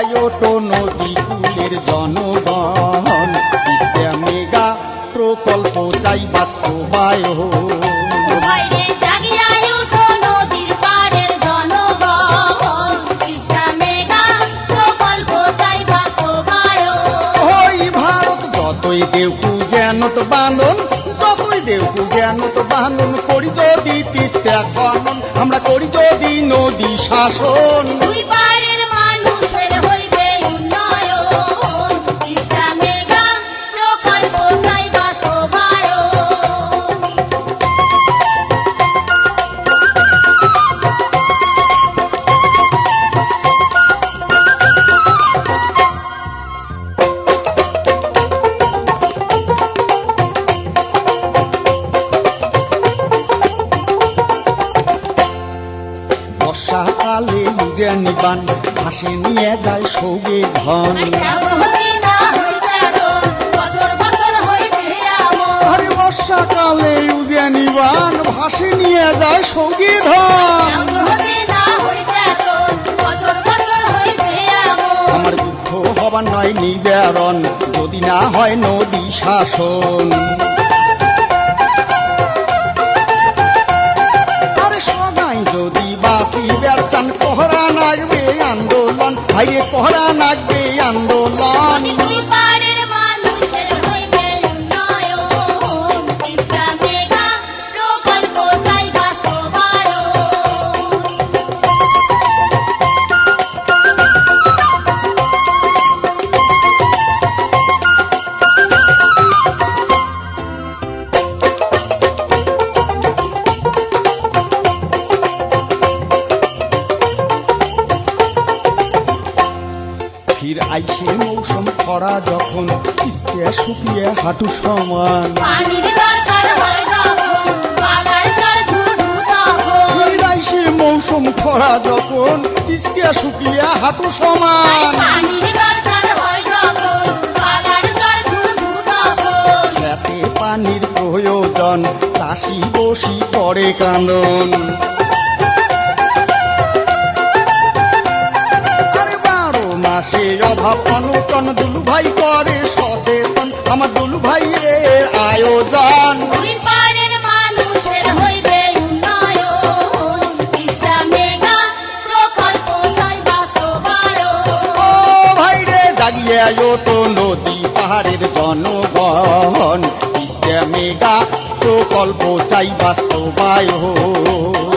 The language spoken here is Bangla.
বেড়ায় ওটো নদী ফুলের জনগণ। তিস্তা মেগা প্রকল্প চাই বাস্তবায়ন। যতই দেউকু যেন তো বাঁধন যতই দেউকু যেন তো বাঁধন করি যদি তিস্তা খনন আমরা করি যদি নদী শাসন। দুই পারের মানুষের হই নিজে নিবান হাসে নিয়ে যায় সৌগে ধন। বর্ষাকালে উজে নিবান ভাসে নিয়ে যায় সৌগে ধন। আমার দুঃখ হবার নয় নিবেদন যদি না হয় নদী শাসন। ভাইরে পহরা নাগবে আন্দোলন। ফির আইসে মৌসুম খরা যখন কিস্তে শুকিয়ে হাঁটু সমান। মৌসুম খরা যখন কিস্তে শুকিয়ে হাঁটু সমান। পানির। খেতে প্রয়োজন চাষি বসি করে কান্দন অভাব অনটন দুলু ভাই করে সচেতন আমার দুলু ভাইয়ের আয়োজন তো নদী পাহাড়ের জনগণ। ইস্তে মেগা প্রকল্প চাই বাস্তবায়ন।